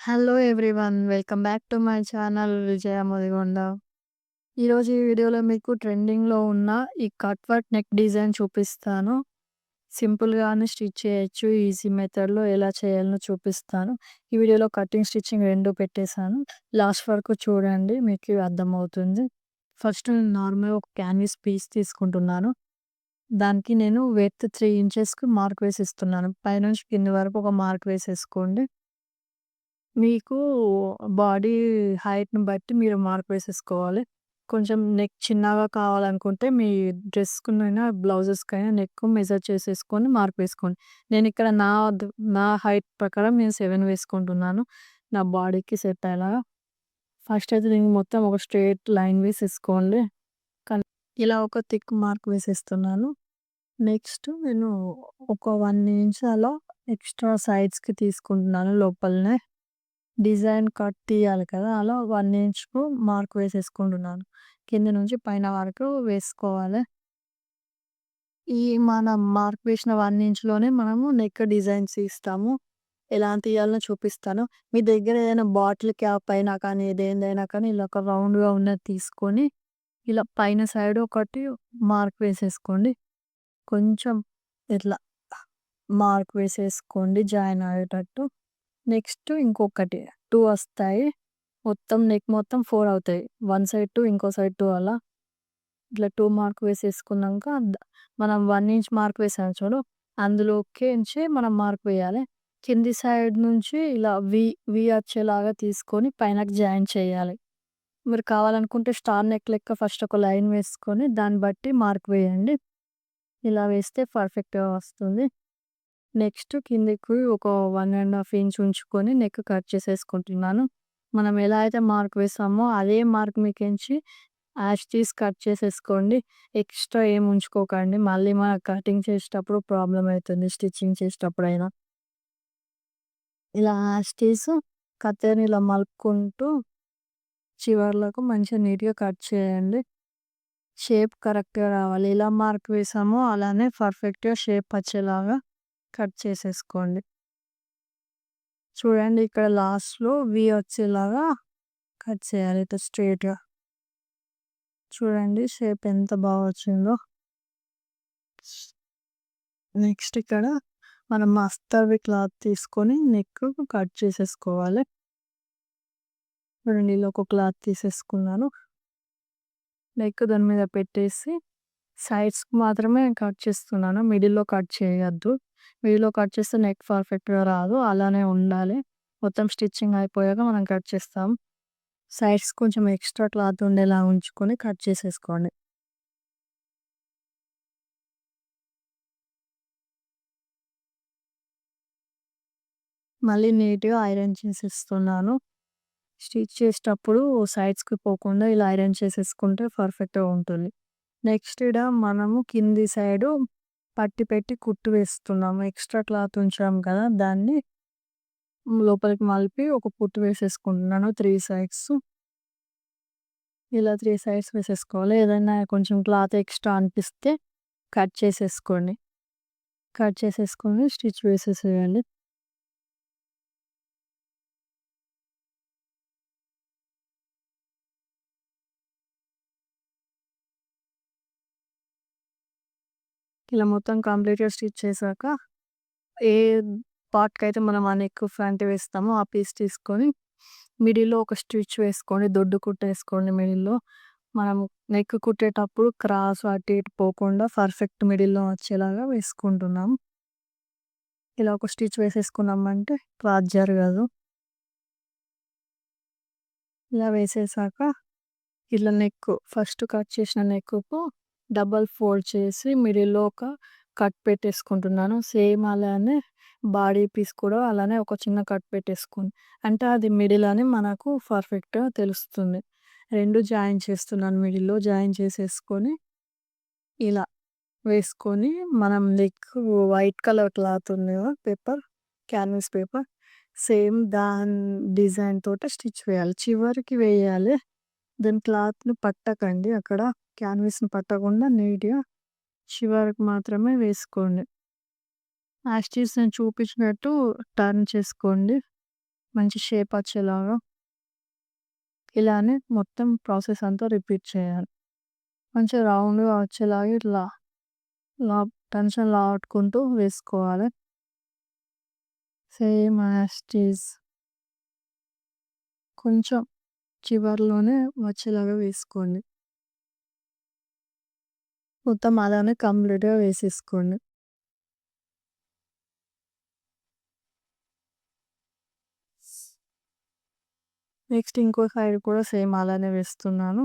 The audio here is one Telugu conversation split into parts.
Hello everyone. Welcome back to my channel Vijaya Mudigonda. ఈరోజు ఈ వీడియోలో మీకు ట్రెండింగ్‌లో ఉన్న ఈ కట్వర్ట్ నెక్ డిజైన్ చూపిస్తాను. సింపుల్‌గానే స్టిచ్ చేయొచ్చు. ఈజీ మెథడ్‌లో ఎలా చేయాలో చూపిస్తాను. ఈ వీడియోలో కటింగ్, స్టిచ్చింగ్ రెండు పెట్టేసాను. లాస్ట్ వరకు చూడండి మీకు అర్థమవుతుంది. ఫస్ట్ నేను నార్మల్‌గా ఒక క్యాన్వాస్ పీస్ తీసుకుంటున్నాను. దానికి నేను వెత్ త్రీ ఇంచెస్‌కి మార్క్ వేసిస్తున్నాను. పైనుంచి కింది వరకు ఒక మార్క్ వేసేసుకోండి. మీకు బాడీ హైట్‌ని బట్టి మీరు మార్క్ వేసేసుకోవాలి. కొంచెం నెక్ చిన్నగా కావాలనుకుంటే మీ డ్రెస్‌కునైనా, బ్లౌజెస్‌కైనా నెక్ మెజర్ చేసేసుకొని మార్క్ వేసుకోండి. నేను ఇక్కడ నా నా హైట్ ప్రకారం నేను 7 వేసుకుంటున్నాను. నా బాడీకి సెట్ అయ్యేలాగా. ఫస్ట్ అయితే దీనికి మొత్తం ఒక స్ట్రెయిట్ లైన్ వేసేసుకోండి. కన్ ఇలా ఒక థిక్ మార్క్ వేసేస్తున్నాను. నెక్స్ట్ నేను ఒక 1 ఇంచ్ అలా ఎక్స్ట్రా సైడ్స్‌కి తీసుకుంటున్నాను లోపలనే. డిజైన్ కట్ తీయాలి కదా! అలా వన్ ఇంచ్‌కు మార్క్ వేసేసుకుంటున్నాను. కింద నుంచి పైన వరకు వేసుకోవాలి. ఈ మనం మార్క్ వేసిన వన్ ఇంచ్‌లోనే మనము నెక్ డిజైన్స్ తీస్తాము. ఎలా తీయాలో చూపిస్తాను. మీ దగ్గర ఏదైనా బాటిల్ క్యాప్ అయినా కానీ, దేనిదైనా కానీ ఇలా ఒక రౌండ్‌గా ఉన్నది తీసుకొని, ఇలా పైన సైడ్ ఒకటి మార్క్ వేసేసుకోండి. కొంచెం ఇట్లా మార్క్ వేసేసుకోండి జాయిన్ అయ్యేటట్టు. నెక్స్ట్ ఇంకొకటి టూ వస్తాయి. మొత్తం నెక్ మొత్తం ఫోర్ అవుతాయి. వన్ సైడ్ టూ ఇంకో సైడ్ టూ అలా. ఇట్లా టూ మార్క్ వేసేసుకున్నాక మనం వన్ ఇంచ్ మార్క్ వేసాం చూడు, అందులోకేంచి మనం మార్క్ వేయాలి. కింది సైడ్ నుంచి ఇలా వి వి వచ్చేలాగా తీసుకొని పైనకి జాయిన్ చేయాలి. మీరు కావాలనుకుంటే స్టార్ నెక్ లెక్క ఫస్ట్ ఒక లైన్ వేసుకొని దాన్ని బట్టి మార్క్ వేయండి. ఇలా వేస్తే పర్ఫెక్ట్‌గా వస్తుంది. నెక్స్ట్ కిందకి ఒక వన్ అండ్ హాఫ్ ఇంచ్ ఉంచుకొని నెక్ కట్ చేసేసుకుంటున్నాను. మనం ఎలా అయితే మార్క్ వేసామో అదే మార్క్ మీకెంచి యాష్ తీసి కట్ చేసేసుకోండి. ఎక్స్ట్రా ఏం ఉంచుకోకండి. మళ్ళీ మన కటింగ్ చేసేటప్పుడు ప్రాబ్లం అవుతుంది స్టిచ్చింగ్ చేసేటప్పుడైనా. ఇలా యాష్ తీసి కత్తెరని ఇలా మలుపుకుంటూ చివర్లకు మంచిగా నీట్‌గా కట్ చేయండి. షేప్ కరెక్ట్‌గా రావాలి. ఎలా మార్క్ వేసామో అలానే పర్ఫెక్ట్‌గా షేప్ వచ్చేలాగా కట్ చేసేసుకోండి. చూడండి ఇక్కడ లాస్ట్‌లో వి వచ్చేలాగా కట్ చేయాలి ఇట్లా స్ట్రేట్గా చూడండి షేప్ ఎంత బాగా వచ్చిందో. నెక్స్ట్ ఇక్కడ మనం అస్తర్‌వి క్లాత్ తీసుకొని నెక్ కట్ చేసేసుకోవాలి. చూడండి ఇలా ఒక క్లాత్ తీసేసుకున్నాను. నెక్ దాని మీద పెట్టేసి సైడ్స్‌కి మాత్రమే కట్ చేస్తున్నాను. మిడిల్‌లో కట్ చేయొద్దు. మిడిల్‌లో కట్ చేస్తే నెక్ పర్ఫెక్ట్‌గా రాదు. అలానే ఉండాలి. మొత్తం స్టిచ్చింగ్ అయిపోయాక మనం కట్ చేస్తాం. సైడ్స్ కొంచెం ఎక్స్ట్రా క్లాత్ ఉండేలా ఉంచుకొని కట్ చేసేసుకోండి. మళ్ళీ నీట్‌గా ఐరన్ చేసేస్తున్నాను. స్టిచ్ చేసేటప్పుడు సైడ్స్‌కి పోకుండా ఇలా ఐరన్ చేసేసుకుంటే పర్ఫెక్ట్‌గా ఉంటుంది. నెక్స్ట్ ఈడ మనము కింది సైడు పట్టి పెట్టి కుట్టు వేస్తున్నాము. ఎక్స్ట్రా క్లాత్ ఉంచాం కదా! దాన్ని లోపలికి మలిపి ఒక కుట్టు వేసేసుకుంటున్నాను త్రీ సైడ్స్. ఇలా త్రీ సైడ్స్ వేసేసుకోవాలి. ఏదైనా కొంచెం క్లాత్ ఎక్స్ట్రా అనిపిస్తే కట్ చేసేసుకోండి. కట్ చేసేసుకొని స్టిచ్ వేసేసేయండి. ఇలా మొత్తం కంప్లీట్‌గా స్టిచ్ చేశాక ఏ పార్ట్‌కైతే మనం ఆ నెక్ ఫ్రంట్ వేస్తామో ఆ పీస్ తీసుకొని మిడిల్‌లో ఒక స్టిచ్ వేసుకోండి. దొడ్డు కుట్టేసుకోండి మిడిల్‌లో. మనం నెక్ కుట్టేటప్పుడు క్రాస్ అటు ఇటు పోకుండా పర్ఫెక్ట్ మిడిల్‌లో వచ్చేలాగా వేసుకుంటున్నాం. ఇలా ఒక స్టిచ్ వేసేసుకున్నామంటే క్లాత్ జరగదు. ఇలా వేసేసాక ఇట్లా నెక్ ఫస్ట్ కట్ చేసిన నెక్‌కు డబల్ ఫోల్డ్ చేసి మిడిల్‌లో ఒక కట్ పెట్టేసుకుంటున్నాను. సేమ్ అలానే బాడీ పీస్ కూడా అలానే ఒక చిన్న కట్ పెట్టేసుకుంది అంటే అది మిడిల్ అని మనకు పర్ఫెక్ట్‌గా తెలుస్తుంది. రెండు జాయిన్ చేస్తున్నాను మిడిల్‌లో జాయిన్ చేసేసుకొని ఇలా వేసుకొని మనం నెక్ వైట్ కలర్ క్లాత్ ఉంది కదా! పేపర్ క్యాన్వాస్ పేపర్ సేమ్ దాని డిజైన్ తోట స్టిచ్ వేయాలి. చివరికి వేయాలి. దాని క్లాత్‌ని పట్టకండి. అక్కడ క్యాన్వాస్‌ని పట్టకుండా నీట్‌గా చివరికి మాత్రమే వేసుకోండి. యాస్టీస్ నేను చూపించినట్టు టర్న్ చేసుకోండి. మంచి షేప్ వచ్చేలాగా. ఇలానే మొత్తం ప్రాసెస్ అంతా రిపీట్ చేయాలి. మంచిగా రౌండ్గా వచ్చేలాగా ఇట్లా లా టెన్షన్ లాట్టుకుంటూ వేసుకోవాలి. సేమ్ యాస్టీస్ కొంచెం చివర్లోనే వచ్చేలాగా వేసుకోండి. మొత్తం అలానే కంప్లీట్గా వేసేసుకోండి. నెక్స్ట్ ఇంకో సైడ్ కూడా సేమ్ అలానే వేస్తున్నాను.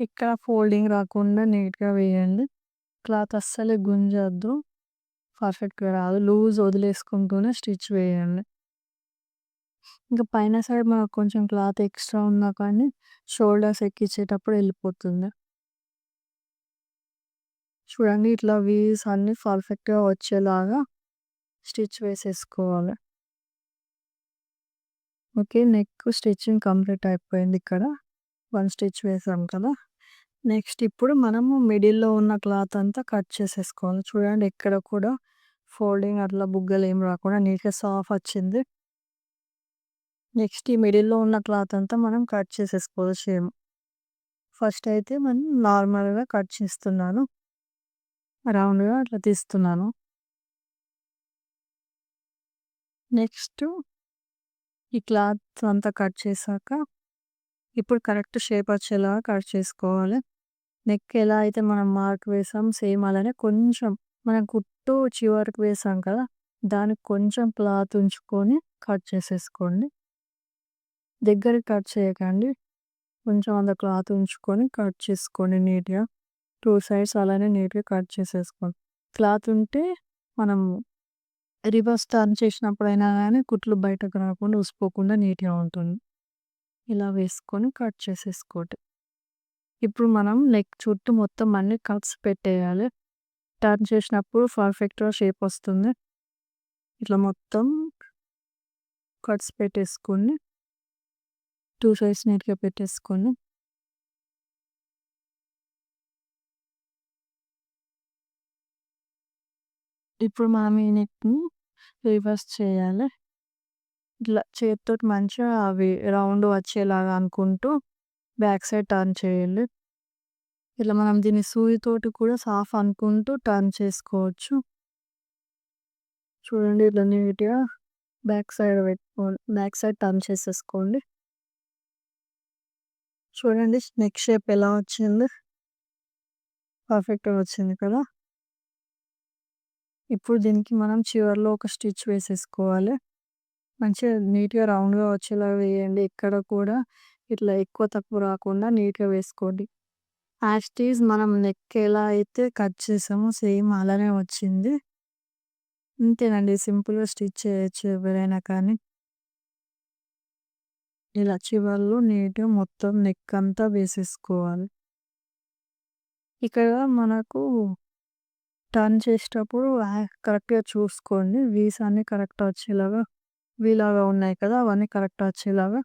ఇక్కడ ఫోల్డింగ్ రాకుండా నీట్గా వేయండి. క్లాత్ అస్సలే గుంజద్దు. పర్ఫెక్ట్గా రాదు. లూజ్ వదిలేసుకుంటూనే స్టిచ్ వేయండి. ఇంకా పైన సైడ్ మనకు కొంచెం క్లాత్ ఎక్స్ట్రా ఉన్నా కానీ షోల్డర్స్ ఎక్కించేటప్పుడు వెళ్ళిపోతుంది. చూడండి ఇట్లా వీస్ అన్ని పర్ఫెక్ట్గా వచ్చేలాగా స్టిచ్ వేసేసుకోవాలి. ఓకే నెక్ స్టిచ్చింగ్ కంప్లీట్ అయిపోయింది ఇక్కడ. వన్ స్టిచ్ వేసాం కదా. నెక్స్ట్ ఇప్పుడు మనము మిడిల్లో ఉన్న క్లాత్ అంతా కట్ చేసేసుకోవాలి. చూడండి ఎక్కడ కూడా ఫోల్డింగ్ అట్లా బుగ్గలు ఏం రాకుండా నీట్గా సాఫ్ వచ్చింది. నెక్స్ట్ ఈ మిడిల్లో ఉన్న క్లాత్ అంతా మనం కట్ చేసేసుకోవాలి సేమ్. ఫస్ట్ అయితే మనం నార్మల్గా కట్ చేస్తున్నాను. రౌండ్గా అట్లా తీస్తున్నాను. నెక్స్ట్ ఈ క్లాత్ అంతా కట్ చేశాక ఇప్పుడు కరెక్ట్ షేప్ వచ్చేలాగా కట్ చేసుకోవాలి. నెక్ ఎలా అయితే మనం మార్క్ వేసాం సేమ్ అలానే కొంచెం మనం కుట్టు చివరికి వేసాం కదా దానికి కొంచెం క్లాత్ ఉంచుకొని కట్ చేసేసుకోండి. దగ్గర కట్ చేయకండి. కొంచెం అంత క్లాత్ ఉంచుకొని కట్ చేసుకోండి నీట్గా. టూ సైడ్స్ అలానే నీట్గా కట్ చేసేసుకోండి. క్లాత్ ఉంటే మనం రివర్స్ టర్న్ చేసినప్పుడైనా కానీ కుట్లు బయటకు రాకుండా ఉసిపోకుండా నీట్గా ఉంటుంది. ఇలా వేసుకొని కట్ చేసేసుకోండి. ఇప్పుడు మనం నెక్ చుట్టూ మొత్తం అన్ని కట్స్ పెట్టేయాలి. టర్న్ చేసినప్పుడు పర్ఫెక్ట్గా షేప్ వస్తుంది. ఇట్లా మొత్తం కట్స్ పెట్టేసుకొని టూ సైడ్స్ నీట్గా పెట్టేసుకొని ఇప్పుడు మనం ఈ నెక్ని రివర్స్ చేయాలి. ఇట్లా చేతితో మంచిగా అవి రౌండ్ వచ్చేలాగా అనుకుంటూ బ్యాక్ సైడ్ టర్న్ చేయాలి. ఇట్లా మనం దీన్ని సూదితోటి కూడా సాఫ్ అనుకుంటూ టర్న్ చేసుకోవచ్చు. చూడండి ఇట్లా నీట్గా బ్యాక్ సైడ్ పెట్టుకోండి బ్యాక్ సైడ్ టర్న్ చేసేసుకోండి. చూడండి నెక్ షేప్ ఎలా వచ్చింది? పర్ఫెక్ట్గా వచ్చింది కదా? ఇప్పుడు దీనికి మనం చివరిలో ఒక స్టిచ్ వేసేసుకోవాలి. మంచిగా నీట్గా రౌండ్గా వచ్చేలాగా వేయండి. ఎక్కడ కూడా ఇట్లా ఎక్కువ తక్కువ రాకుండా నీట్గా వేసుకోండి. యాస్టీస్ మనం నెక్ ఎలా అయితే కట్ చేసామో సేమ్ అలానే వచ్చింది. అంతేనండి సింపుల్గా స్టిచ్ చేయొచ్చు ఎవరైనా కానీ. ఇలా చివర్లో నీట్గా మొత్తం నెక్ అంతా వేసేసుకోవాలి. ఇక్కడ మనకు టర్న్ చేసేటప్పుడు కరెక్ట్గా చూసుకోండి. వీస్ అన్ని కరెక్ట్ వచ్చేలాగా వీలాగా ఉన్నాయి కదా అవన్నీ కరెక్ట్ వచ్చేలాగా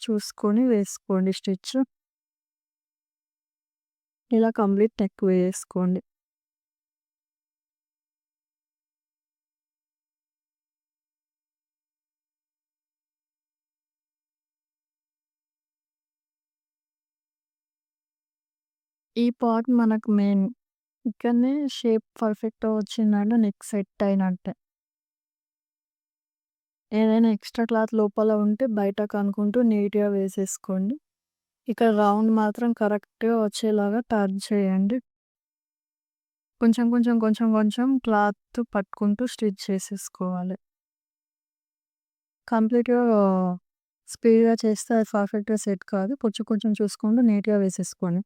చూసుకొని వేసుకోండి స్టిచ్. ఇలా కంప్లీట్ నెక్ వేసుకోండి. ఈ పార్ట్ మనకు మెయిన్. ఇక్కడనే షేప్ పర్ఫెక్ట్గా వచ్చిందంటే నెక్ సెట్ అయినట్టే. ఏదైనా ఎక్స్ట్రా క్లాత్ లోపల ఉంటే బయటకు అనుకుంటూ నీట్గా వేసేసుకోండి. ఇక్కడ రౌండ్ మాత్రం కరెక్ట్గా వచ్చేలాగా టర్న్ చేయండి. కొంచెం కొంచెం కొంచెం కొంచెం క్లాత్ పట్టుకుంటూ స్టిచ్ చేసేసుకోవాలి. కంప్లీట్గా స్పీడ్గా చేస్తే అది పర్ఫెక్ట్గా సెట్ కాదు. కొంచెం కొంచెం చూసుకుంటూ నీట్గా వేసేసుకోండి.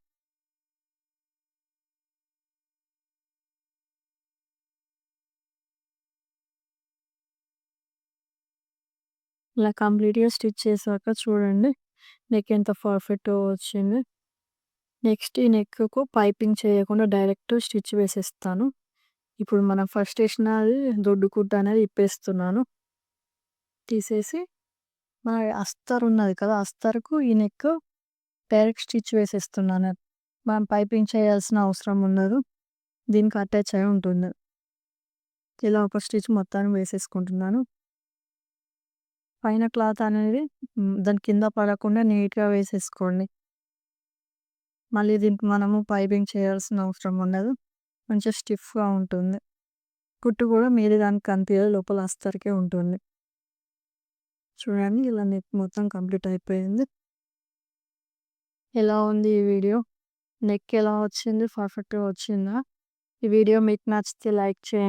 ఇలా కంప్లీట్గా స్టిచ్ చేశాక చూడండి. నెక్ ఎంత పర్ఫెక్ట్ వచ్చింది. నెక్స్ట్ ఈ నెక్కు పైపింగ్ చేయకుండా డైరెక్ట్ స్టిచ్ వేసేస్తాను. ఇప్పుడు మనం ఫస్ట్ వేసిన దొడ్డు కుట్ట అనేది ఇప్పేస్తున్నాను. తీసేసి మన అస్తర్ ఉన్నది కదా అస్తర్కు ఈ నెక్ డైరెక్ట్ స్టిచ్ వేసేస్తున్నాను. మనం పైపింగ్ చేయాల్సిన అవసరం ఉండదు. దీనికి అటాచ్ అయి ఉంటుంది. ఇలా ఒక స్టిచ్ మొత్తాన్ని వేసేసుకుంటున్నాను. పైన క్లాత్ అనేది దాని కింద పడకుండా నీట్‌గా వేసేసుకోండి. మళ్ళీ దీనికి మనము పైపింగ్ చేయాల్సిన అవసరం ఉండదు. కొంచెం స్టిఫ్‌గా ఉంటుంది. కుట్టు కూడా మీరు దానికి కనిపియదు. లోపల అస్తరికే ఉంటుంది. చూడండి ఇలా నెక్ మొత్తం కంప్లీట్ అయిపోయింది. ఎలా ఉంది ఈ వీడియో? నెక్ ఎలా వచ్చింది? పర్ఫెక్ట్‌గా వచ్చిందా? ఈ వీడియో మీకు నచ్చితే లైక్ చేయండి.